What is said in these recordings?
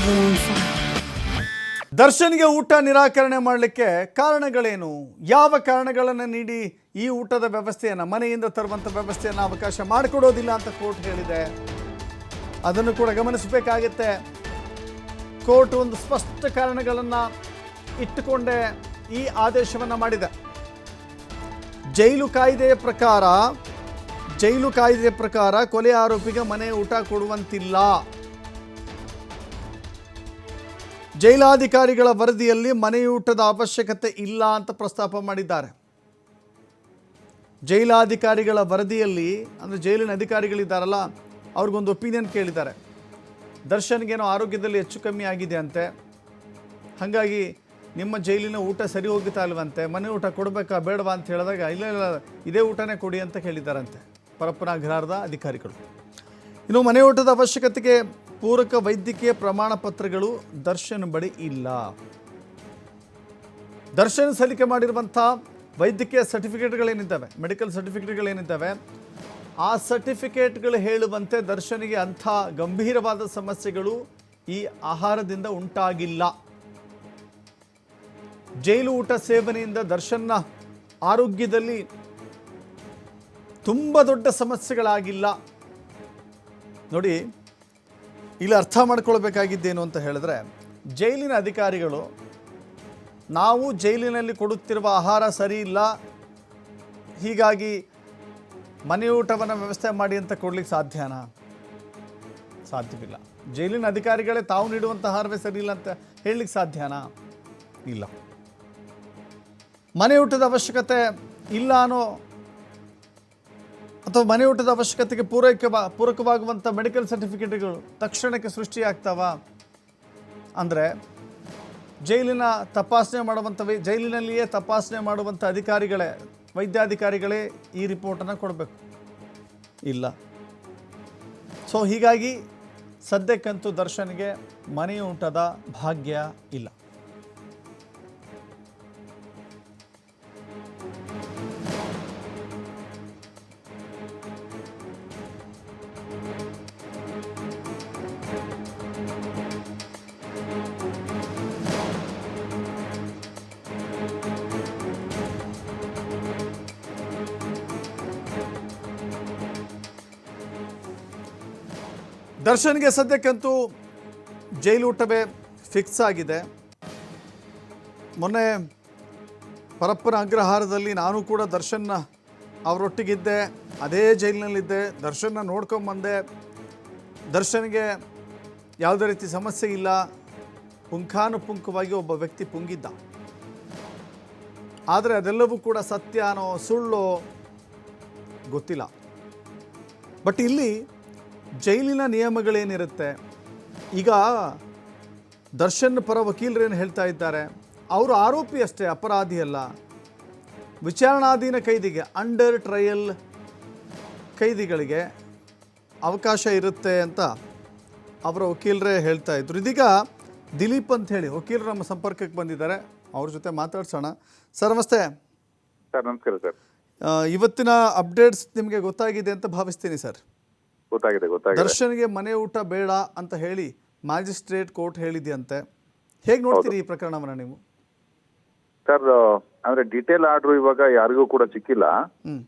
Babylon 5. ದರ್ಶನ್ಗೆ ಊಟ ನಿರಾಕರಣೆ ಮಾಡಲಿಕ್ಕೆ ಕಾರಣಗಳೇನು? ಯಾವ ಕಾರಣಗಳನ್ನು ನೀಡಿ ಈ ಊಟದ ವ್ಯವಸ್ಥೆಯನ್ನು, ಮನೆಯಿಂದ ತರುವಂಥ ವ್ಯವಸ್ಥೆಯನ್ನು ಅವಕಾಶ ಮಾಡಿಕೊಡೋದಿಲ್ಲ ಅಂತ ಕೋರ್ಟ್ ಹೇಳಿದೆ. ಅದನ್ನು ಕೂಡ ಗಮನಿಸಬೇಕಾಗತ್ತೆ. ಕೋರ್ಟ್ ಒಂದು ಸ್ಪಷ್ಟ ಕಾರಣಗಳನ್ನು ಇಟ್ಟುಕೊಂಡೇ ಈ ಆದೇಶವನ್ನು ಮಾಡಿದೆ. ಜೈಲು ಕಾಯ್ದೆಯ ಪ್ರಕಾರ, ಜೈಲು ಕಾಯ್ದೆಯ ಪ್ರಕಾರ ಕೊಲೆ ಆರೋಪಿಗೆ ಮನೆ ಊಟ ಕೊಡುವಂತಿಲ್ಲ. ಜೈಲಾಧಿಕಾರಿಗಳ ವರದಿಯಲ್ಲಿ ಮನೆಯೂಟದ ಅವಶ್ಯಕತೆ ಇಲ್ಲ ಅಂತ ಪ್ರಸ್ತಾಪ ಮಾಡಿದ್ದಾರೆ. ಜೈಲಾಧಿಕಾರಿಗಳ ವರದಿಯಲ್ಲಿ, ಅಂದರೆ ಜೈಲಿನ ಅಧಿಕಾರಿಗಳಿದ್ದಾರಲ್ಲ, ಅವ್ರಿಗೊಂದು ಒಪಿನಿಯನ್ ಕೇಳಿದ್ದಾರೆ. ದರ್ಶನ್ಗೇನೋ ಆರೋಗ್ಯದಲ್ಲಿ ಹೆಚ್ಚು ಕಮ್ಮಿ ಆಗಿದೆ ಅಂತೆ. ಹಾಗಾಗಿ ನಿಮ್ಮ ಜೈಲಿನ ಊಟ ಸರಿ ಹೋಗುತ್ತಾ ಇಲ್ವಂತೆ, ಮನೆ ಊಟ ಕೊಡಬೇಕಾ ಬೇಡವಾ ಅಂತ ಹೇಳಿದಾಗ, ಇಲ್ಲ ಇಲ್ಲ, ಇದೇ ಊಟನೇ ಕೊಡಿ ಅಂತ ಕೇಳಿದ್ದಾರಂತೆ ಪರಪ್ಪನಾಗ್ರಹಾರದ ಅಧಿಕಾರಿಗಳು. ಇನ್ನು ಮನೆ ಊಟದ ಅವಶ್ಯಕತೆಗೆ ಪೂರಕ ವೈದ್ಯಕೀಯ ಪ್ರಮಾಣ ಪತ್ರಗಳು ದರ್ಶನ್ ಬಳಿ ಇಲ್ಲ. ದರ್ಶನ್ ಸಲ್ಲಿಕೆ ಮಾಡಿರುವಂಥ ವೈದ್ಯಕೀಯ ಸರ್ಟಿಫಿಕೇಟ್ಗಳೇನಿದ್ದಾವೆ? ಮೆಡಿಕಲ್ ಸರ್ಟಿಫಿಕೇಟ್ಗಳೇನಿದ್ದಾವೆ? ಆ ಸರ್ಟಿಫಿಕೇಟ್ಗಳು ಹೇಳುವಂತೆ ದರ್ಶನಿಗೆ ಅಂಥ ಗಂಭೀರವಾದ ಸಮಸ್ಯೆಗಳು ಈ ಆಹಾರದಿಂದ ಉಂಟಾಗಿಲ್ಲ. ಜೈಲು ಊಟ ಸೇವನೆಯಿಂದ ದರ್ಶನ್ನ ಆರೋಗ್ಯದಲ್ಲಿ ತುಂಬ ದೊಡ್ಡ ಸಮಸ್ಯೆಗಳಾಗಿಲ್ಲ. ನೋಡಿ, ಇಲ್ಲಿ ಅರ್ಥ ಮಾಡ್ಕೊಳ್ಬೇಕಾಗಿದ್ದೇನು ಅಂತ ಹೇಳಿದ್ರೆ, ಜೈಲಿನ ಅಧಿಕಾರಿಗಳು, ನಾವು ಜೈಲಿನಲ್ಲಿ ಕೊಡುತ್ತಿರುವ ಆಹಾರ ಸರಿ ಇಲ್ಲ, ಹೀಗಾಗಿ ಮನೆಯೂಟವನ್ನು ವ್ಯವಸ್ಥೆ ಮಾಡಿ ಅಂತ ಕೊಡ್ಲಿಕ್ಕೆ ಸಾಧ್ಯನಾ? ಸಾಧ್ಯವಿಲ್ಲ. ಜೈಲಿನ ಅಧಿಕಾರಿಗಳೇ ತಾವು ನೀಡುವಂಥ ಆಹಾರವೇ ಸರಿ ಇಲ್ಲ ಅಂತ ಹೇಳಲಿಕ್ಕೆ ಸಾಧ್ಯನಾ? ಇಲ್ಲ. ಮನೆ ಊಟದ ಅವಶ್ಯಕತೆ ಇಲ್ಲ ಅನ್ನೋ ಅಥವಾ ಮನೆ ಊಟದ ಅವಶ್ಯಕತೆಗೆ ಪೂರೈಕೆ ಪೂರಕವಾಗುವಂಥ ಮೆಡಿಕಲ್ ಸರ್ಟಿಫಿಕೇಟ್ಗಳು ತಕ್ಷಣಕ್ಕೆ ಸೃಷ್ಟಿಯಾಗ್ತಾವ? ಅಂದರೆ ಜೈಲಿನ ತಪಾಸಣೆ ಮಾಡುವಂಥ ವೈ- ಜೈಲಿನಲ್ಲಿಯೇ ತಪಾಸಣೆ ಮಾಡುವಂಥ ಅಧಿಕಾರಿಗಳೇ, ವೈದ್ಯಾಧಿಕಾರಿಗಳೇ ಈ ರಿಪೋರ್ಟನ್ನು ಕೊಡಬೇಕು. ಇಲ್ಲ. ಸೊ ಹೀಗಾಗಿ ಸದ್ಯಕ್ಕಂತೂ ದರ್ಶನ್ಗೆ ಮನೆಯೂಟದ ಭಾಗ್ಯ ಇಲ್ಲ. ದರ್ಶನ್ಗೆ ಸದ್ಯಕ್ಕಂತೂ ಊಟವೇ ಫಿಕ್ಸ್ ಆಗಿದೆ. ಮೊನ್ನೆ ಪರಪ್ಪನ ಅಗ್ರಹಾರದಲ್ಲಿ ನಾನು ಕೂಡ ದರ್ಶನ್ನ ಅವರೊಟ್ಟಿಗಿದ್ದೆ. ಅದೇ ಜೈಲಿನಲ್ಲಿದ್ದೆ. ದರ್ಶನ್ನ ನೋಡ್ಕೊಂಬಂದೆ. ದರ್ಶನ್ಗೆ ಯಾವುದೇ ರೀತಿ ಸಮಸ್ಯೆ ಇಲ್ಲ. ಪುಂಖಾನುಪುಂಖವಾಗಿ ಒಬ್ಬ ವ್ಯಕ್ತಿ ಪುಂಗಿದ್ದ. ಆದರೆ ಅದೆಲ್ಲವೂ ಕೂಡ ಸತ್ಯನೋ ಸುಳ್ಳೋ ಗೊತ್ತಿಲ್ಲ. ಬಟ್ ಇಲ್ಲಿ ಜೈಲಿನ ನಿಯಮಗಳೇನಿರುತ್ತೆ? ಈಗ ದರ್ಶನ್ ಪರ ವಕೀಲರೇನು ಹೇಳ್ತಾ ಇದ್ದಾರೆ? ಅವರು ಆರೋಪಿ ಅಷ್ಟೇ ಅಪರಾಧಿ ಅಲ್ಲ. ವಿಚಾರಣಾಧೀನ ಕೈದಿಗೆ ಅಂಡರ್ ಟ್ರಯಲ್ ಕೈದಿಗಳಿಗೆ ಅವಕಾಶ ಇರುತ್ತೆ ಅಂತ ಅವರ ವಕೀಲರೇ ಹೇಳ್ತಾ ಇದ್ರು. ಇದೀಗ ದಿಲೀಪ್ ಅಂತ ಹೇಳಿ ವಕೀಲರು ನಮ್ಮ ಸಂಪರ್ಕಕ್ಕೆ ಬಂದಿದ್ದಾರೆ. ಅವ್ರ ಜೊತೆ ಮಾತಾಡ್ಸೋಣ. ಸರ್ ನಮಸ್ತೆ. ಸರ್ ನಮಸ್ಕಾರ ಸರ್. ಇವತ್ತಿನ ಅಪ್ಡೇಟ್ಸ್ ನಿಮಗೆ ಗೊತ್ತಾಗಿದೆ ಅಂತ ಭಾವಿಸ್ತೀನಿ ಸರ್. ಗೊತ್ತಾಗಿದೆ ಗೊತ್ತಾಗಿದೆ. ದರ್ಶನ್ಗೆ ಮನೆ ಊಟ ಬೇಡ ಅಂತ ಹೇಳಿ ಮ್ಯಾಜಿಸ್ಟ್ರೇಟ್ ಕೋರ್ಟ್ ಹೇಳಿದೆಯಂತೆ. ಹೇಗೆ ನೋಡ್ತೀರಿ ಈ ಪ್ರಕರಣವನ್ನ ನೀವು? ಸರ್ ಅಂದ್ರೆ ಡಿಟೇಲ್ ಆರ್ಡರ್ ಇವಾಗ ಯಾರಿಗೂ ಕೂಡ ಸಿಕ್ಕಿಲ್ಲ. ಹ್ಮ್.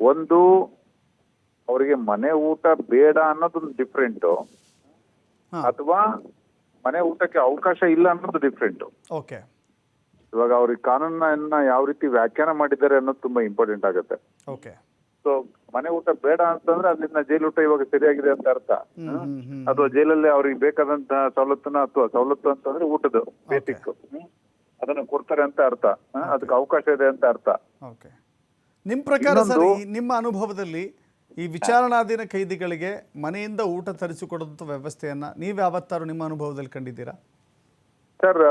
ಒಂದು ಅವರಿಗೆ ಮನೆ ಊಟ ಬೇಡ ಅನ್ನೋದೊಂದು ಡಿಫ್ರೆಂಟ್ ಹಾ. ಅಥವಾ ಮನೆ ಊಟಕ್ಕೆ ಅವಕಾಶ ಇಲ್ಲ ಅನ್ನೋದು ಡಿಫ್ರೆಂಟ್ ಓಕೆ. ಇವಾಗ ಅವ್ರಿಗೆ ಕಾನೂನನ್ನ ಯಾವ ರೀತಿ ವ್ಯಾಖ್ಯಾನ ಮಾಡಿದ್ದಾರೆ ಅನ್ನೋದು ತುಂಬಾ ಇಂಪಾರ್ಟೆಂಟ್ ಆಗುತ್ತೆ. ಓಕೆ. ಸೊ ಮನೆ ಊಟ ಬೇಡ ಅಂತಂದ್ರೆ ಅಲ್ಲಿಂದ ಜೈಲು ಊಟ ಇವಾಗ ಸರಿಯಾಗಿದೆ ಅಂತ ಅರ್ಥ. ಅಥವಾ ಜೈಲಲ್ಲಿ ಅವ್ರಿಗೆ ಬೇಕಾದಂತಹ ಸವಲತ್ತನ್ನ ಅಥವಾ ಸವಲತ್ತು ಅಂತಂದ್ರೆ ಊಟದ ಬೇಸಿಕ್ ಅದನ್ನ ಕೊಡ್ತಾರೆ ಅಂತ ಅರ್ಥ? ಅದಕ್ಕೆ ಅವಕಾಶ ಇದೆ ಅಂತ ಅರ್ಥ. ನಿಮ್ಮ ಪ್ರಕಾರ ಸರ್ ನಿಮ್ಮ ಅನುಭವದಲ್ಲಿ ಈ ವಿಚಾರಣಾಧೀನ ಕೈದಿಗಳಿಗೆ ಮನೆಯಿಂದ ಊಟ ತರಿಸಿಕೊಡುವಂಥ ವ್ಯವಸ್ಥೆಯನ್ನ ನೀವು ಯಾವತ್ತಾರು ನಿಮ್ಮ ಅನುಭವದಲ್ಲಿ ಕಂಡಿದ್ದೀರಾ? ಸರ್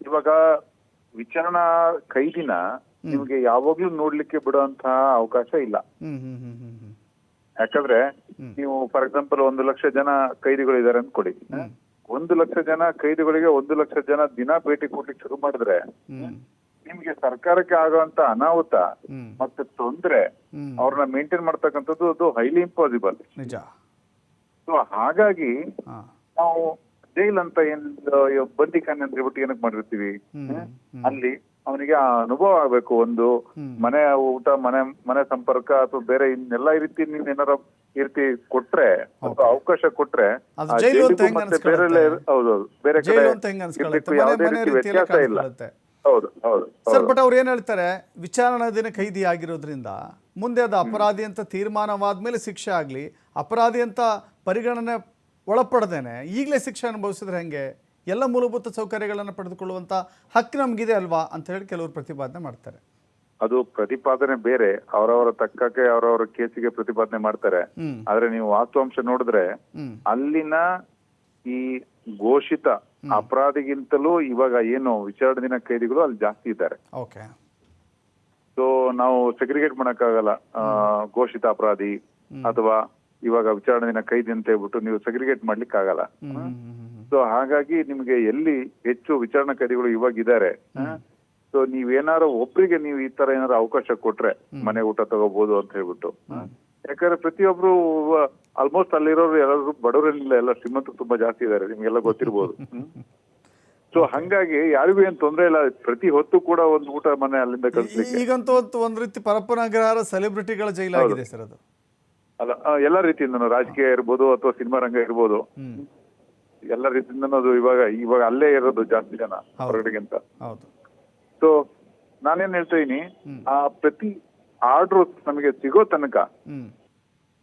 ಇವಾಗ ವಿಚಾರಣಾ ಕೈದಿನ ನಿಮ್ಗೆ ಯಾವಾಗ್ಲೂ ನೋಡ್ಲಿಕ್ಕೆ ಬಿಡುವಂತಹ ಅವಕಾಶ ಇಲ್ಲ. ಯಾಕಂದ್ರೆ ನೀವು ಫಾರ್ ಎಕ್ಸಾಂಪಲ್ ಒಂದು ಲಕ್ಷ ಜನ ಕೈದಿಗಳು ಇದಾರೆ ಅನ್ಕೊಡಿ ಒಂದು ಲಕ್ಷ ಜನ ಕೈದಿಗಳಿಗೆ ಒಂದು ಲಕ್ಷ ಜನ ದಿನ ಭೇಟಿ ಕೊಡ್ಲಿಕ್ಕೆ ಶುರು ಮಾಡಿದ್ರೆ ನಿಮ್ಗೆ ಸರ್ಕಾರಕ್ಕೆ ಆಗುವಂತ ಅನಾಹುತ ಮತ್ತೆ ತೊಂದ್ರೆ ಅವ್ರನ್ನ ಮೇಂಟೈನ್ ಮಾಡ್ತಕ್ಕಂಥದ್ದು ಅದು ಹೈಲಿ ಇಂಪಾಸಿಬಲ್ ಸೊ ಹಾಗಾಗಿ ನಾವು ಜೈಲ್ ಅಂತ ಏನ್ ಬಂದಿಖಾನೆ ಅಂತ ಹೇಳ್ಬಿಟ್ಟು ಏನಕ್ಕೆ ಮಾಡಿರ್ತೀವಿ? ಅಲ್ಲಿ ಅವನಿಗೆ ಆ ಅನುಭವ ಆಗ್ಬೇಕು ಒಂದು ಮನೆ ಊಟ ಮನೆ ಮನೆ ಸಂಪರ್ಕ ಅಥವಾ ಬೇರೆ ಇನ್ನೆಲ್ಲ ರೀತಿ ನೀನ್ ಏನಾರ ರೀತಿ ಕೊಟ್ರೆ ಅಥವಾ ಅವಕಾಶ ಕೊಟ್ರೆ ಮತ್ತೆ ಬೇರೆ? ಹೌದೌದು ಬೇರೆ ಕಡೆ ಯಾವುದೇ ರೀತಿ ವ್ಯತ್ಯಾಸ ಇಲ್ಲ. ಹೌದು ಹೌದು ಸರ್ ಬಟ್ ಅವ್ರು ಏನ್ ಹೇಳ್ತಾರೆ? ವಿಚಾರಣಾ ದಿನ ಕೈದಿ ಆಗಿರೋದ್ರಿಂದ ಮುಂದೆ ಅದು ಅಪರಾಧಿ ಅಂತ ತೀರ್ಮಾನವಾದ ಮೇಲೆ ಶಿಕ್ಷೆ ಆಗಲಿ ಅಪರಾಧಿ ಅಂತ ಪರಿಗಣನೆ ಒಳಪಡದೇನೆ ಈಗಲೇ ಶಿಕ್ಷೆ ಅನುಭವಿಸಿದ್ರೆ ಹೆಂಗೆ? ಎಲ್ಲ ಮೂಲಭೂತ ಸೌಕರ್ಯಗಳನ್ನು ಪಡೆದುಕೊಳ್ಳುವಂಥ ಹಕ್ಕು ನಮಗಿದೆ ಅಲ್ವಾ ಅಂತ ಹೇಳಿ ಕೆಲವರು ಪ್ರತಿಪಾದನೆ ಮಾಡ್ತಾರೆ. ಅದು ಪ್ರತಿಪಾದನೆ ಬೇರೆ. ಅವರವರ ತಕ್ಕಕ್ಕೆ ಅವರವರ ಕೇಸಿಗೆ ಪ್ರತಿಪಾದನೆ ಮಾಡ್ತಾರೆ. ಆದ್ರೆ ನೀವು ವಾಸ್ತವಾಂಶ ನೋಡಿದ್ರೆ ಅಲ್ಲಿನ ಈ ಘೋಷಿತ ಅಪರಾಧಿಗಿಂತಲೂ ಇವಾಗ ಏನು ವಿಚಾರಣೆ ಕೈದಿಗಳು ಅಲ್ಲಿ ಜಾಸ್ತಿ ಇದ್ದಾರೆ. ಸೊ ನಾವು ಸೆಗ್ರಿಗೇಟ್ ಮಾಡಕ್ಕಾಗಲ್ಲ ಘೋಷಿತ ಅಪರಾಧಿ ಅಥವಾ ಇವಾಗ ವಿಚಾರಣೆ ದಿನ ಕೈದಿ ಅಂತ ಹೇಳ್ಬಿಟ್ಟು ನೀವು ಸೆಗ್ರಿಗೇಟ್ ಮಾಡ್ಲಿಕ್ಕೆ ಆಗಲ್ಲ ಸೊ ಹಾಗಾಗಿ ನಿಮ್ಗೆ ಎಲ್ಲಿ ಹೆಚ್ಚು ವಿಚಾರಣಾ ಕೈದಿಗಳು ಇವಾಗ ಇದ್ದಾರೆ ಸೊ ನೀವೇನಾರು ಒಬ್ರಿಗೆ ನೀವು ಈ ತರ ಏನಾದ್ರು ಅವಕಾಶ ಕೊಟ್ರೆ ಮನೆ ಊಟ ತಗೋಬಹುದು ಅಂತ ಹೇಳ್ಬಿಟ್ಟು ಯಾಕಂದ್ರೆ ಪ್ರತಿಯೊಬ್ರು ಆಲ್ಮೋಸ್ಟ್ ಅಲ್ಲಿರೋರು ಎಲ್ಲರೂ ಬಡವರಲ್ಲಿಲ್ಲ ಎಲ್ಲ ಶ್ರೀಮಂತ ತುಂಬಾ ಜಾಸ್ತಿ ಇದ್ದಾರೆ ನಿಮ್ಗೆಲ್ಲ ಗೊತ್ತಿರ್ಬೋದು ಸೊ ಹಂಗಾಗಿ ಯಾರಿಗೂ ಏನ್ ತೊಂದ್ರೆ ಇಲ್ಲ ಪ್ರತಿ ಹೊತ್ತು ಕೂಡ ಒಂದು ಊಟ ಮನೆ ಅಲ್ಲಿಂದ ಕಳಿಸ್ಲಿಕ್ಕೆ. ಈಗಂತೂ ಒಂದು ರೀತಿ ಪರಪ್ಪನಗ್ರಹಾರ ಸೆಲೆಬ್ರಿಟಿಗಳ ಜೈಲಾಗಿದೆ ಸರ್ ಅದು. ಅಲ್ಲ ಎಲ್ಲಾ ರೀತಿಯಿಂದನೂ ರಾಜಕೀಯ ಇರ್ಬೋದು ಅಥವಾ ಸಿನಿಮಾ ರಂಗ ಇರ್ಬೋದು. ಎಲ್ಲ ರೀತಿಯಿಂದನೂ ಅದು ಇವಾಗ ಇವಾಗ ಅಲ್ಲೇ ಇರೋದು ಜಾಸ್ತಿ ಜನ ಹೊರಗಡೆಗಿಂತ. ಹೌದು. ಸೊ ನಾನೇನ್ ಹೇಳ್ತಾ ಇದೀನಿ ಆ ಪ್ರತಿ ಆರ್ಡರ್ ನಮಗೆ ಸಿಗೋ ತನಕ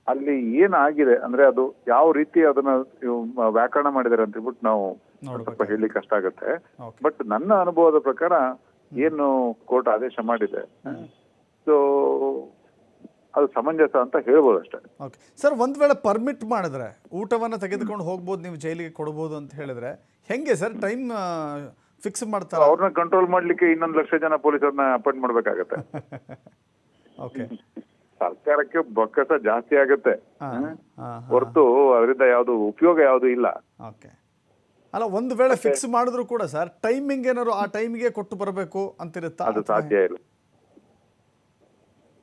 ಅಲ್ಲಿ ಏನಾಗಿದೆ ಅಂದ್ರೆ ಅದು ಯಾವ ರೀತಿ ಅದನ್ನ ವ್ಯಾಕರಣ ಮಾಡಿದಾರೆ ಅಂತ ಹೇಳ್ಬಿಟ್ಟು ನಾವು. ಸ್ವಲ್ಪ ಹೇಳಿ ಕಷ್ಟ ಆಗುತ್ತೆ. ಬಟ್ ನನ್ನ ಅನುಭವದ ಪ್ರಕಾರ ಏನು ಕೋರ್ಟ್ ಆದೇಶ ಮಾಡಿದೆ. ಸೊ ಅದು ಸಮಂಜಸ ಅಂತ ಹೇಳ್ಬೋದು ಅಷ್ಟೇ. ಓಕೆ ಸರ್ ಒಂದು ವೇಳೆ ಪರ್ಮಿಟ್ ಮಾಡಿದ್ರೆ ಊಟವನ್ನು ತೆಗೆದುಕೊಂಡು ಹೋಗ್ಬೋದು ನೀವು ಜೈಲಿಗೆ ಕೊಡ್ಬೋದು ಅಂತ ಹೇಳಿದ್ರೆ ಹೆಂಗೆ ಸರ್ ಟೈಮ್ ಫಿಕ್ಸ್ ಮಾಡ್ತಾರೆ? ಅವ್ರನ್ನ ಕಂಟ್ರೋಲ್ ಮಾಡ್ಲಿಕ್ಕೆ ಇನ್ನೊಂದು ಲಕ್ಷ ಜನ ಪೊಲೀಸರನ್ನ ಅಪಾಯಿಂಟ್ ಮಾಡ್ಬೇಕಾಗತ್ತೆ. ಓಕೆ ಸರ್ಕಾರಕ್ಕೆ ಬೊಕ್ಕಸ ಜಾಸ್ತಿ ಆಗುತ್ತೆ. ಹೊರತು ಅದರಿಂದ ಯಾವ್ದು ಉಪಯೋಗ ಯಾವುದು ಇಲ್ಲ. ಓಕೆ ಅಲ್ಲ ಒಂದು ವೇಳೆ ಫಿಕ್ಸ್ ಮಾಡಿದ್ರು ಕೂಡ ಸರ್ ಟೈಮಿಂಗ್ ಏನಾದ್ರು ಆ ಟೈಮ್ಗೆ ಕೊಟ್ಟು ಬರಬೇಕು ಅಂತಿರುತ್ತಾ? ಅದು ಸಾಧ್ಯ ಇಲ್ಲ.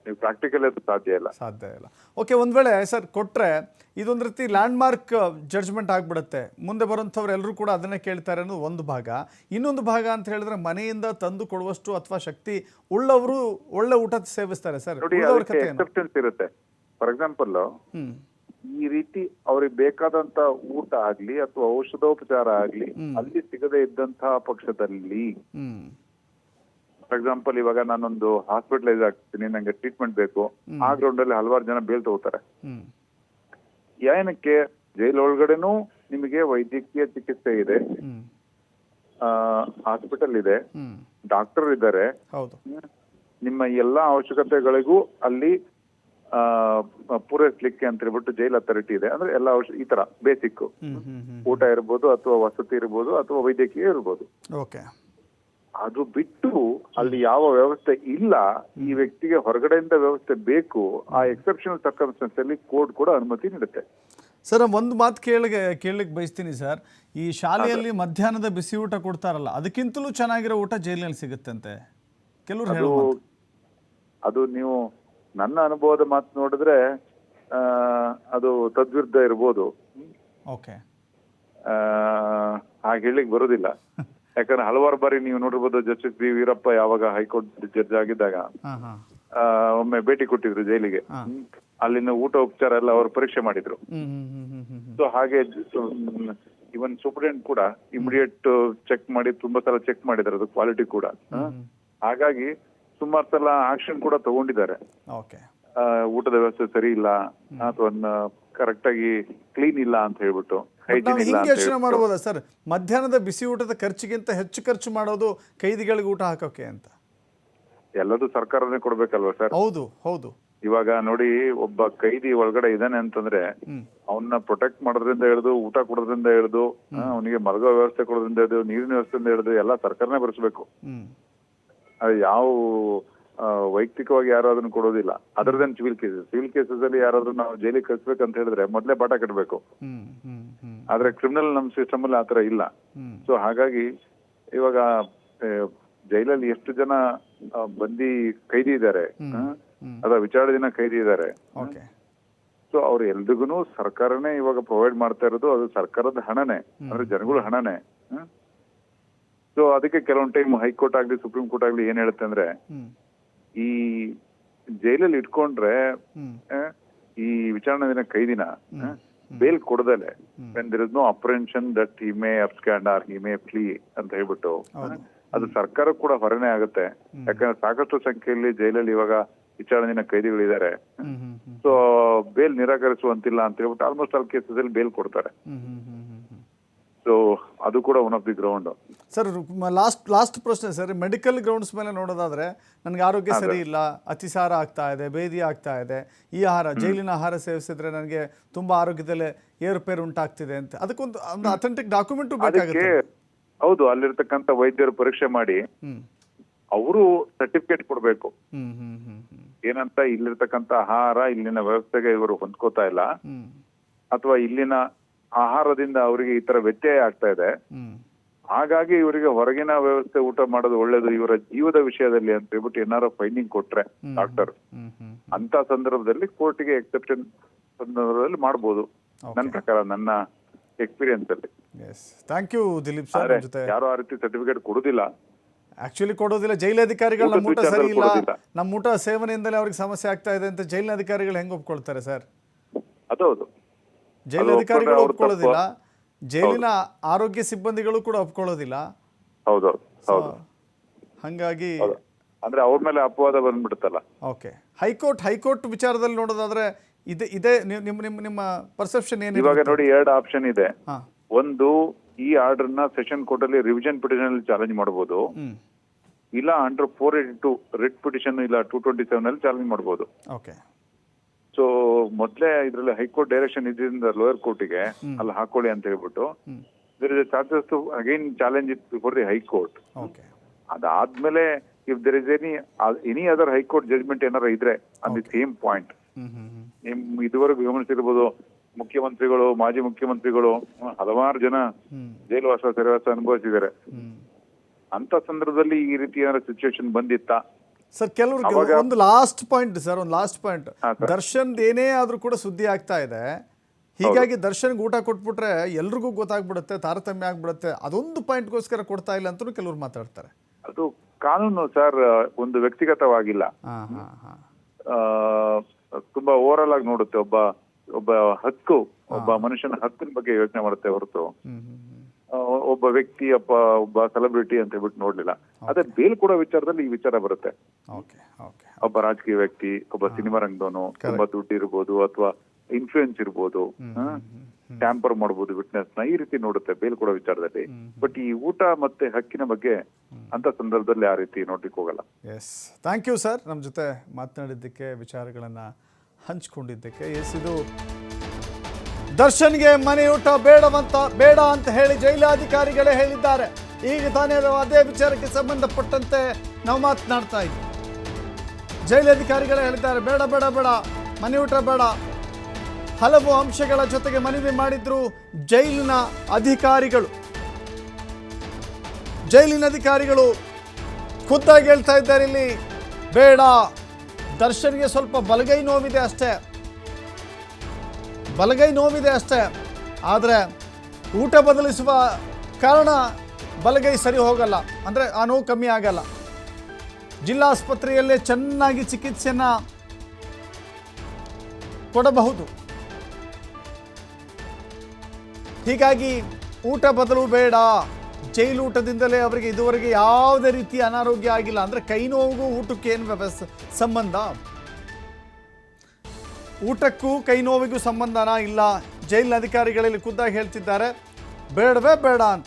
ನೀವು ಪ್ರಾಕ್ಟಿಕಲ್ ಅದು ಸಾಧ್ಯ ಇಲ್ಲ. ಸಾಧ್ಯ ಇಲ್ಲ. ಓಕೆ ಒಂದು ವೇಳೆ ಸರ್ ಕೊಟ್ಟರೆ ಇದೊಂದು ರೀತಿ ಲ್ಯಾಂಡ್ ಮಾರ್ಕ್ ಜಡ್ಜ್ಮೆಂಟ್ ಆಗಿಬಿಡುತ್ತೆ. ಮುಂದೆ ಬರುವಂಥವ್ರು ಎಲ್ಲರೂ ಕೂಡ ಅದನ್ನೇ ಕೇಳ್ತಾರೆ ಅನ್ನೋದು ಒಂದು ಭಾಗ. ಇನ್ನೊಂದು ಭಾಗ ಅಂತ ಹೇಳಿದ್ರೆ ಮನೆಯಿಂದ ತಂದು ಕೊಡುವಷ್ಟು ಅಥವಾ ಶಕ್ತಿ ಉಳ್ಳವರು ಒಳ್ಳೆ ಊಟ ಸೇವಿಸ್ತಾರೆ ಸರ್. ನೋಡಿ ಉಳಿದವ್ರ ಅದಕ್ಕೆ ಏನು ಎಕ್ಸೆಪ್ಟೆನ್ಸ್ ಇರುತ್ತೆ. For example hmm. ಈ ರೀತಿ ಅವ್ರಿಗೆ ಬೇಕಾದಂತ ಊಟ ಆಗ್ಲಿ ಅಥವಾ ಔಷಧೋಪಚಾರ ಆಗ್ಲಿ ಅಲ್ಲಿ ಸಿಗದೆ ಇದ್ದಂತಹ ಪಕ್ಷದಲ್ಲಿ ಹ್ಮ್. ಫಾರ್ ಎಕ್ಸಾಂಪಲ್ ಇವಾಗ ನಾನೊಂದು ಹಾಸ್ಪಿಟಲೈಸ್ ಆಗ್ತೀನಿ ನಂಗೆ ಟ್ರೀಟ್ಮೆಂಟ್ ಬೇಕು. ಆ ಗ್ರೌಂಡ್ ಅಲ್ಲಿ ಹಲವಾರು ಜನ ಬೇಲ್ ತಗೋತಾರೆ. ಏನಕ್ಕೆ? ಜೈಲ್ ಒಳಗಡೆನೂ ನಿಮಗೆ ವೈದ್ಯಕೀಯ ಚಿಕಿತ್ಸೆ ಇದೆ. ಹಾಸ್ಪಿಟಲ್ ಇದೆ. ಡಾಕ್ಟರ್ ಇದ್ದಾರೆ. ನಿಮ್ಮ ಎಲ್ಲಾ ಅವಶ್ಯಕತೆಗಳಿಗೂ ಅಲ್ಲಿ ಆ, ಪೂರೈಸ್ಲಿಕ್ಕೆ ಅಂತ ಹೇಳ್ಬಿಟ್ಟು ಜೈಲ್ ಅಥಾರಿಟಿ ಇದೆ. ಅಂದ್ರೆ ಎಲ್ಲ ಈ ತರ ಬೇಸಿಕ್ ಊಟ ಇರ್ಬೋದು ಅಥವಾ ವಸತಿ ಇರ್ಬೋದು ಅಥವಾ ವೈದ್ಯಕೀಯ ಇರ್ಬೋದು. ಓಕೆ. ಅದು ಬಿಟ್ಟು ಅಲ್ಲಿ ಯಾವ ವ್ಯವಸ್ಥೆ ಇಲ್ಲ ಈ ವ್ಯಕ್ತಿಗೆ ಹೊರಗಡೆಯಿಂದ ವ್ಯವಸ್ಥೆ ಬೇಕು ಆ ಎಕ್ಸೆಪ್ಷನಲ್ ಸರ್ಕಮ್ಸ್ಟೆನ್ಸ್ ಅಲ್ಲಿ ಕೋರ್ಟ್ ಕೂಡ ಅನುಮತಿ ನೀಡುತ್ತೆ. ಸರ್ ಒಂದು ಮಾತು ಕೇಳಿಗೆ ಕೇಳಲಿಕ್ಕೆ ಬಯಸ್ತೀನಿ ಸರ್. ಈ ಶಾಲೆಯಲ್ಲಿ ಮಧ್ಯಾಹ್ನದ ಬಿಸಿ ಊಟ ಕೊಡ್ತಾರಲ್ಲ ಅದಕ್ಕಿಂತಲೂ ಚೆನ್ನಾಗಿರೋ ಊಟ ಜೈಲಿನಲ್ಲಿ ಸಿಗುತ್ತಂತೆ. ಕೆಲವರು ಅದು ನೀವು ನನ್ನ ಅನುಭವದ ಮಾತು ನೋಡಿದ್ರೆ ಅದು ತದ್ವಿರುದ್ಧ ಇರ್ಬೋದು. ಓಕೆ. ಹಾಗೆ ಹೇಳಿಕ್ ಬರೋದಿಲ್ಲ. ಯಾಕಂದ್ರೆ ಹಲವಾರು ಬಾರಿ ನೀವು ನೋಡಿರ್ಬೋದು ಜಸ್ಟಿಸ್ ಬಿ ವೀರಪ್ಪ ಯಾವಾಗ ಹೈಕೋರ್ಟ್ ಜಡ್ಜ್ ಆಗಿದ್ದಾಗ ಒಮ್ಮೆ ಭೇಟಿ ಕೊಟ್ಟಿದ್ರು ಜೈಲಿಗೆ. ಅಲ್ಲಿನ ಊಟ ಉಪಚಾರ ಎಲ್ಲ ಅವರು ಪರೀಕ್ಷೆ ಮಾಡಿದ್ರು. ಸೊ ಹಾಗೆ ಇವನ್ ಸೂಪರಿಂಟೆಂಟ್ ಕೂಡ ಇಮಿಡಿಯೇಟ್ ಚೆಕ್ ಮಾಡಿ ತುಂಬಾ ಸಲ ಚೆಕ್ ಮಾಡಿದ್ರು ಅದು ಕ್ವಾಲಿಟಿ ಕೂಡ? ಹಾಗಾಗಿ ಸುಮಾರು ಸಲ ಆಕ್ಷನ್ ಕೂಡ ತಗೊಂಡಿದ್ದಾರೆ. ಊಟದ ವ್ಯವಸ್ಥೆ ಸರಿ ಇಲ್ಲ ಅಥವಾ ಕರೆಕ್ಟ್ ಆಗಿ ಕ್ಲೀನ್ ಇಲ್ಲ ಅಂತ ಹೇಳ್ಬಿಟ್ಟು. ನಾವು ಹಿಂಗೆ ಯೋಚನೆ ಮಾಡ್ಬೋದಾ ಸರ್? ಮಧ್ಯಾಹ್ನದ ಬಿಸಿ ಊಟದ ಖರ್ಚಿಗಿಂತ ಹೆಚ್ಚು ಖರ್ಚು ಮಾಡೋದು ಕೈದಿಗಳಿಗೆ ಊಟ ಹಾಕೋಕೆ ಅಂತ. ಎಲ್ಲದೂ ಸರ್ಕಾರನೇ ಕೊಡ್ಬೇಕಲ್ವಾ ಸರ್? ಹೌದು ಹೌದು. ಇವಾಗ ನೋಡಿ ಒಬ್ಬ ಕೈದಿ ಒಳಗಡೆ ಇದಾನೆ ಅಂತಂದ್ರೆ ಅವನ್ನ ಪ್ರೊಟೆಕ್ಟ್ ಮಾಡೋದ್ರಿಂದ ಹಿಡಿದು ಊಟ ಕೊಡೋದ್ರಿಂದ ಹಿಡಿದು ಅವನಿಗೆ ಮಲಗೋ ವ್ಯವಸ್ಥೆ ಕೊಡೋದ್ರಿಂದ ಹಿಡಿದು ನೀರಿನ ವ್ಯವಸ್ಥೆಯಿಂದ ಹಿಡಿದು ಎಲ್ಲ ಸರ್ಕಾರನೇ ಭರಿಸ್ಬೇಕು ಹ್ಮ್. ಯಾವ ವೈಯಕ್ತಿಕವಾಗಿ ಯಾರು ಅದನ್ನ ಕೊಡೋದಿಲ್ಲ ಅದರದೇನ್ ಸಿವಿಲ್ ಕೇಸಸ್ ಸಿವಿಲ್ ಕೇಸಸ್ ಅಲ್ಲಿ ಯಾರಾದ್ರೂ ನಾವು ಜೈಲಿಗೆ ಕಳ್ಸ್ಬೇಕಂತ ಹೇಳಿದ್ರೆ ಮೊದ್ಲೇ ಬಾಟ ಕಟ್ಟಬೇಕು ಆದ್ರೆ ಕ್ರಿಮಿನಲ್ ನಮ್ ಸಿಸ್ಟಮ್ ಅಲ್ಲಿ ಆತರ ಇಲ್ಲ. ಸೊ ಹಾಗಾಗಿ ಇವಾಗ ಜೈಲಲ್ಲಿ ಎಷ್ಟು ಜನ ಬಂದಿ ಕೈದಿ ಇದ್ದಾರೆ ಅದ ವಿಚಾರ ದಿನ ಕೈದಿ ಇದ್ದಾರೆ. ಸೊ ಅವ್ರ ಎಲ್ರಿಗೂ ಸರ್ಕಾರನೇ ಇವಾಗ ಪ್ರೊವೈಡ್ ಮಾಡ್ತಾ ಇರೋದು ಅದು ಸರ್ಕಾರದ ಹಣನೇ. ಅಂದ್ರೆ ಜನಗಳ ಹಣನೇ ಸೊ ಅದಕ್ಕೆ ಕೆಲವೊಂದ್ ಟೈಮ್ ಹೈಕೋರ್ಟ್ ಆಗ್ಲಿ ಸುಪ್ರೀಂ ಕೋರ್ಟ್ ಆಗ್ಲಿ ಏನ್ ಹೇಳುತ್ತೆ ಅಂದ್ರೆ ಈ ಜೈಲಲ್ಲಿ ಇಟ್ಕೊಂಡ್ರೆ ಈ ವಿಚಾರಣಾ ದಿನ ಕೈದಿನ bail ಕೊಡದಲೆ. There is no apprehension that he may abscond or he may flee ಅಂತ ಹೇಳ್ಬಿಟ್ಟು ಅದು ಸರ್ಕಾರ ಕೂಡ ಹೊರನೆ ಆಗುತ್ತೆ. ಯಾಕಂದ್ರೆ ಸಾಕಷ್ಟು ಸಂಖ್ಯೆಯಲ್ಲಿ ಜೈಲಲ್ಲಿ ಇವಾಗ ವಿಚಾರಣೆ ದಿನ ಕೈದಿಗಳಿದ್ದಾರೆ. ಸೊ ಬೇಲ್ ನಿರಾಕರಿಸುವಂತಿಲ್ಲ ಅಂತ ಹೇಳ್ಬಿಟ್ಟು ಆಲ್ಮೋಸ್ಟ್ ಆಲ್ ಕೇಸಸ್ ಅಲ್ಲಿ ಬೇಲ್ ಕೊಡ್ತಾರೆ. ಸೊ ಅದು ಕೂಡ one of the ground sir last last ಪ್ರಶ್ನೆ ಸರ್ ಮೆಡಿಕಲ್ ಗ್ರೌಂಡ್ಸ್ ಮೇಲೆ ನೋಡೋದಾದ್ರೆ ನನಗೆ ಆರೋಗ್ಯ ಸರಿ ಇಲ್ಲ ಅತಿಸಾರ ಆಗ್ತಾ ಇದೆ ಬೇದಿ ಆಗ್ತಾ ಇದೆ ಈ ಆಹಾರ ಜೈಲಿನ ಆಹಾರ ಸೇವಿಸಿದ್ರೆ ನನಗೆ ತುಂಬಾ ಆರೋಗ್ಯದಲ್ಲಿ ಏರುಪೇರು ಉಂಟಾಗ್ತಿದೆ ಅಂತ. ಅದಕ್ಕೊಂದು ಒಂದು ಅಥೆಂಟಿಕ್ ಡಾಕ್ಯುಮೆಂಟ್ ಬೇಕಾಗುತ್ತೆ. ಹೌದು ಅಲ್ಲಿರ್ತಕ್ಕಂಥ ವೈದ್ಯರು ಪರೀಕ್ಷೆ ಮಾಡಿ ಅವರು ಸರ್ಟಿಫಿಕೇಟ್ ಕೊಡ್ಬೇಕು. ಏನಂತ ಇಲ್ಲಿರ್ತಕ್ಕಂಥ ಆಹಾರ ಇಲ್ಲಿನ ವ್ಯವಸ್ಥೆಗೆ ಇವರು ಹೊಂದ್ಕೋತಾ ಇಲ್ಲ. ಅಥವಾ ಇಲ್ಲಿನ ಆಹಾರದಿಂದ ಅವರಿಗೆ ಈ ತರ ವ್ಯತ್ಯಯ ಆಗ್ತಾ ಇದೆ. ಹಾಗಾಗಿ ಇವರಿಗೆ ಹೊರಗಿನ ವ್ಯವಸ್ಥೆ ಊಟ ಮಾಡೋದು ಒಳ್ಳೇದು. ಇವರ ಜೀವದ ವಿಷಯದಲ್ಲಿ ಅಂತ ಹೇಳ್ಬಿಟ್ಟು ಏನಾರ ಫೈನಿಂಗ್ ಕೊಟ್ರೆ ಡಾಕ್ಟರ್ ಅಂತ ಸಂದರ್ಭದಲ್ಲಿ ಕೋರ್ಟಿಗೆ ಎಕ್ಸೆಪ್ಷನ್ ಸಂದರ್ಭದಲ್ಲಿ ಮಾಡಬಹುದು ನನ್ನ ಪ್ರಕಾರ ನನ್ನ ಎಕ್ಸ್ಪೀರಿಯನ್ಸ್ ಅಲ್ಲಿ. Yes thank you Dileep sir ಯಾರು ಆ ರೀತಿ ಸರ್ಟಿಫಿಕೇಟ್ ಕೊಡುದಿಲ್ಲ. ಆಕ್ಚುಲಿ ಕೊಡೋದಿಲ್ಲ. ಜೈಲ್ ಅಧಿಕಾರಿಗಳು ನಮ್ಮ ಊಟ ಸರಿ ಇಲ್ಲ ನಮ್ಮ ಊಟ ಸೇವನೆಯಿಂದಲೇ ಅವ್ರಿಗೆ ಸಮಸ್ಯೆ ಆಗ್ತಾ ಇದೆ ಅಂತ ಜೈಲಿನ ಅಧಿಕಾರಿಗಳು ಹೆಂಗ್ ಒಪ್ಕೊಳ್ತಾರೆ ಸರ್? ಅದೌದು ಜೈಲ್ ಅಧಿಕಾರಿಗಳು ಒಪ್ಕೊಳ್ಳೋದಿಲ್ಲ. ಜೈಲಿನ ಆರೋಗ್ಯ ಸಿಬ್ಬಂದಿಗಳು ಕೂಡ ಒಪ್ಕೊಳ್ಳೋದಿಲ್ಲ. ಹೌದು ಹೌದು. ಹಂಗಾಗಿ ಅಂದ್ರೆ ಅವ್ರ ಮೇಲೆ ಅಪವಾದ ಬಂದ್ಬಿಡುತ್ತಲ್ಲ. ಓಕೆ. ಹೈಕೋರ್ಟ್ ಹೈಕೋರ್ಟ್ ವಿಚಾರದಲ್ಲಿ ನೋಡೋದಾದ್ರೆ ಇದೆ ಇದೆ ನಿಮ್ಮ ನಿಮ್ಮ ನಿಮ್ಮ ಪರ್ಸೆಪ್ಷನ್ ಏನು ಇವಾಗ ನೋಡಿ ಎರಡು ಆಪ್ಷನ್ ಇದೆ. ಒಂದು ಈ ಆರ್ಡರ್ನ ಸೆಷನ್ ಕೋರ್ಟ್ ಅಲ್ಲಿ ರಿವಿಷನ್ ಪಿಟಿಷನ್ ಅಲ್ಲಿ ಚಾಲೆಂಜ್ ಮಾಡಬಹುದು ಇಲ್ಲ under four eighty two writ petition ಇಲ್ಲ ಟೂ ಟ್ವೆಂಟಿ ಸೆವೆನ್ ಅಲ್ಲಿ ಚಾಲೆಂಜ್ ಮಾಡಬಹುದು ಓಕೆ. ಮೊದ್ಲೇ ಇದ್ರಲ್ಲಿ ಹೈಕೋರ್ಟ್ ಡೈರೆಕ್ಷನ್ ಇದ್ರಿಂದ ಲೋಯರ್ ಕೋರ್ಟಿಗೆ ಅಲ್ಲಿ ಹಾಕೊಳ್ಳಿ ಅಂತ ಹೇಳ್ಬಿಟ್ಟು there is charges to again challenge it before the high court ಅದಾದ್ಮೇಲೆ if there is any any other high court judgement ಏನಾರ ಇದ್ರೆ ಅನ್ ದಿ ಸೇಮ್ ಪಾಯಿಂಟ್ ನಿಮ್ ಇದುವರೆಗೂ ಗಮನಿಸಿರ್ಬೋದು ಮುಖ್ಯಮಂತ್ರಿಗಳು ಮಾಜಿ ಮುಖ್ಯಮಂತ್ರಿಗಳು ಹಲವಾರು ಜನ ಜೈಲು ಜೈಲುವಾಸ ಸೆರೆವಾಸ ಅನುಭವಿಸಿದ್ದಾರೆ. ಅಂತ ಸಂದರ್ಭದಲ್ಲಿ ಈ ರೀತಿ ಏನಾರ ಸಿಚುವೇಶನ್ ಬಂದಿತ್ತ? ಸರ್ ಕೆಲವ್ರಿಗೆ ಒಂದು ಲಾಸ್ಟ್ ಪಾಯಿಂಟ್ ಸರ್ ಒಂದು ಲಾಸ್ಟ್ ಪಾಯಿಂಟ್. ದರ್ಶನ್ ಏನೇ ಆದ್ರೂ ಕೂಡ ಸುದ್ದಿ ಆಗ್ತಾ ಇದೆ. ಹೀಗಾಗಿ ದರ್ಶನ್ಗೆ ಊಟ ಕೊಟ್ಬಿಟ್ರೆ ಎಲ್ರಿಗೂ ಗೊತ್ತಾಗ್ಬಿಡುತ್ತೆ ತಾರತಮ್ಯ ಆಗ್ಬಿಡುತ್ತೆ. ಅದೊಂದು ಪಾಯಿಂಟ್ಗೋಸ್ಕರ ಕೊಡ್ತಾ ಇಲ್ಲ ಅಂತ ಕೆಲವ್ರು ಮಾತಾಡ್ತಾರೆ. ಅದು ಕಾನೂನು ಸರ್ ಒಂದು ವ್ಯಕ್ತಿಗತವಾಗಿಲ್ಲ. ತುಂಬಾ ಓವರಲ್ ಆಗಿ ನೋಡುತ್ತೆ ಒಬ್ಬ ಒಬ್ಬ ಹಕ್ಕು ಒಬ್ಬ ಮನುಷ್ಯನ ಹಕ್ಕಿನ ಬಗ್ಗೆ ಯೋಚನೆ ಮಾಡುತ್ತೆ ಹೊರತು. ಒಬ್ಬ ವ್ಯಕ್ತಿ ಒಬ್ಬ ಒಬ್ಬ ಸೆಲೆಬ್ರಿಟಿ ಅಂತ ಹೇಳ್ಬಿಟ್ಟು ನೋಡ್ಲಿಲ್ಲ. ಅದೇ ಬೇಲ್ ಕೊಡೋ ವಿಚಾರದಲ್ಲಿ ಈ ವಿಚಾರ ಬರುತ್ತೆ. ಒಬ್ಬ ರಾಜಕೀಯ ವ್ಯಕ್ತಿ ಒಬ್ಬ ಸಿನಿಮಾ ರಂಗದವನು ತುಂಬಾ ದುಡ್ಡು ಇರ್ಬೋದು ಅಥವಾ ಇನ್ಫ್ಲೂಯೆನ್ಸ್ ಇರ್ಬೋದು ಟ್ಯಾಂಪರ್ ಮಾಡಬಹುದು ವಿಟ್ನೆಸ್ನ ಈ ರೀತಿ ನೋಡುತ್ತೆ ಬೇಲ್ ಕೊಡೋ ವಿಚಾರದಲ್ಲಿ. ಬಟ್ ಈ ಊಟ ಮತ್ತೆ ಹಕ್ಕಿನ ಬಗ್ಗೆ ಅಂತ ಸಂದರ್ಭದಲ್ಲಿ ಆ ರೀತಿ ನೋಡ್ಲಿಕ್ಕೆ ಹೋಗಲ್ಲ. ಎಸ್ ಥ್ಯಾಂಕ್ ಯು ಸರ್ ನಮ್ಮ ಜೊತೆ ಮಾತನಾಡಿದ್ದಕ್ಕೆ ವಿಚಾರಗಳನ್ನ ಹಂಚ್ಕೊಂಡಿದ್ದಕ್ಕೆ. ಎಸ್ ಇದು ದರ್ಶನ್ಗೆ ಮನೆಯೂಟ ಬೇಡವಂತ ಬೇಡ ಅಂತ ಹೇಳಿ ಜೈಲಾಧಿಕಾರಿಗಳೇ ಹೇಳಿದ್ದಾರೆ. ಈಗ ತಾನೇ ಅದೇ ವಿಚಾರಕ್ಕೆ ಸಂಬಂಧಪಟ್ಟಂತೆ ನಾವು ಮಾತನಾಡ್ತಾ ಇದ್ವಿ. ಜೈಲಾಧಿಕಾರಿಗಳೇ ಹೇಳಿದ್ದಾರೆ, ಬೇಡ ಬೇಡ ಬೇಡ, ಮನೆಯೂಟ ಬೇಡ. ಹಲವು ಅಂಶಗಳ ಜೊತೆಗೆ ಮನವಿ ಮಾಡಿದ್ರು ಜೈಲಿನ ಅಧಿಕಾರಿಗಳು. ಜೈಲಿನ ಅಧಿಕಾರಿಗಳು ಖುದ್ದಾಗಿ ಹೇಳ್ತಾ ಇದ್ದಾರೆ ಇಲ್ಲಿ, ಬೇಡ. ದರ್ಶನ್ಗೆ ಸ್ವಲ್ಪ ಬಲಗೈ ನೋವಿದೆ ಅಷ್ಟೇ. ಬಲಗೈ ನೋವಿದೆ ಅಷ್ಟೇ. ಆದರೆ ಊಟ ಬದಲಿಸುವ ಕಾರಣ ಬಲಗೈ ಸರಿ ಹೋಗಲ್ಲ. ಅಂದರೆ ಆ ನೋವು ಕಮ್ಮಿ ಆಗಲ್ಲ. ಜಿಲ್ಲಾಸ್ಪತ್ರೆಯಲ್ಲೇ ಚೆನ್ನಾಗಿ ಚಿಕಿತ್ಸೆಯನ್ನು ಕೊಡಬಹುದು. ಹೀಗಾಗಿ ಊಟ ಬದಲು ಬೇಡ. ಜೈಲು ಊಟದಿಂದಲೇ ಅವರಿಗೆ ಇದುವರೆಗೆ ಯಾವುದೇ ರೀತಿಯ ಅನಾರೋಗ್ಯ ಆಗಿಲ್ಲ. ಅಂದರೆ ಕೈ ನೋವುಗೂ ಊಟಕ್ಕೆ ಏನು ಸಂಬಂಧ ಊಟಕ್ಕೂ ಕೈ ನೋವಿಗೂ ಸಂಬಂಧನ ಇಲ್ಲ. ಜೈಲಿನ ಅಧಿಕಾರಿಗಳಲ್ಲಿ ಖುದ್ದಾಗಿ ಹೇಳ್ತಿದ್ದಾರೆ. ಬೇಡವೇ ಬೇಡ ಅಂತ.